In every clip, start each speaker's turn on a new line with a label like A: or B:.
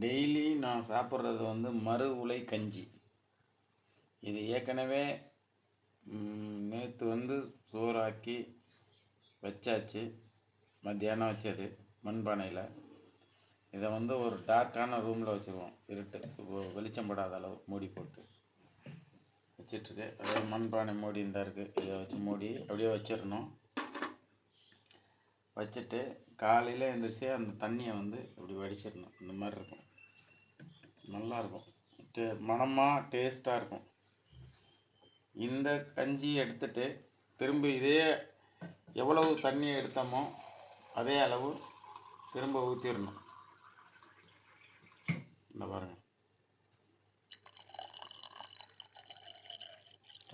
A: Daily நான் சாப்பிட்றது வந்து மறு உலை கஞ்சி. இது ஏற்கனவே நேற்று வந்து சோறாக்கி வச்சாச்சு. மத்தியானம் வச்சது மண்பானையில் இதை வந்து ஒரு டார்க்கான ரூமில் வச்சுருவோம் இருட்டு சு- வெளிச்சம் படாத அளவு மூடி போட்டு. வச்சிட்ருக்கு அதே மண்பானை மூடி இருந்தால் இருக்குது இதை வச்சு மூடி அப்படியே வச்சிடணும். வச்சுட்டு காலையில் எழுந்திரிச்சி அந்த தண்ணியை வந்து இப்படி வடிச்சிடணும். இந்த மாதிரி இருக்கும். நல்லா இருக்கும் டே மணமாக டேஸ்ட்டாக இருக்கும். இந்த கஞ்சி எடுத்துட்டு திரும்ப இதே எவ்வளவு தண்ணி எடுத்தோமோ அதே அளவு திரும்ப ஊற்றிடணும் இந்த பாருங்கள்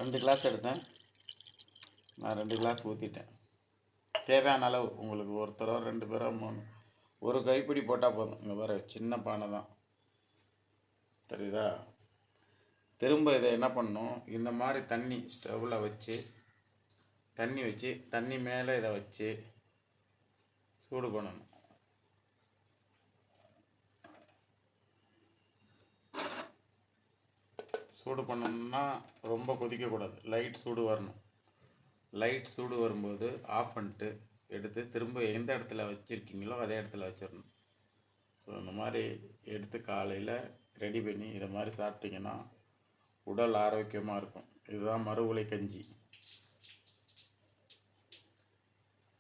A: ரெண்டு கிளாஸ் எடுத்தேன். நான் ரெண்டு கிளாஸ் ஊற்றிட்டேன் தேவையான அளவு. உங்களுக்கு ஒருத்தரோ ரெண்டு பேரோ மூணு. ஒரு கைப்பிடி போட்டால் போதும். இங்கே பாரு சின்ன பானை தான். தெரியுதா? திரும்ப இதை என்ன பண்ணணும்? இந்த மாதிரி தண்ணி ஸ்டவ்வில் வச்சு தண்ணி வச்சு தண்ணி மேலே இதை வச்சு சூடு பண்ணணும். சூடு பண்ணணும்னா ரொம்ப கொதிக்கக்கூடாது. லைட் சூடு வரணும். லைட் சூடு வரும்போது ஆஃப் பண்ணிட்டு எடுத்து திரும்ப எந்த இடத்துல வச்சுருக்கீங்களோ அதே இடத்துல வச்சிடணும். ஸோ இந்த மாதிரி எடுத்து காலையில் ரெடி பண்ணி இதை மாதிரி சாப்பிட்டிங்கன்னா உடல் ஆரோக்கியமாக இருக்கும். இதுதான் மறு உலை கஞ்சி.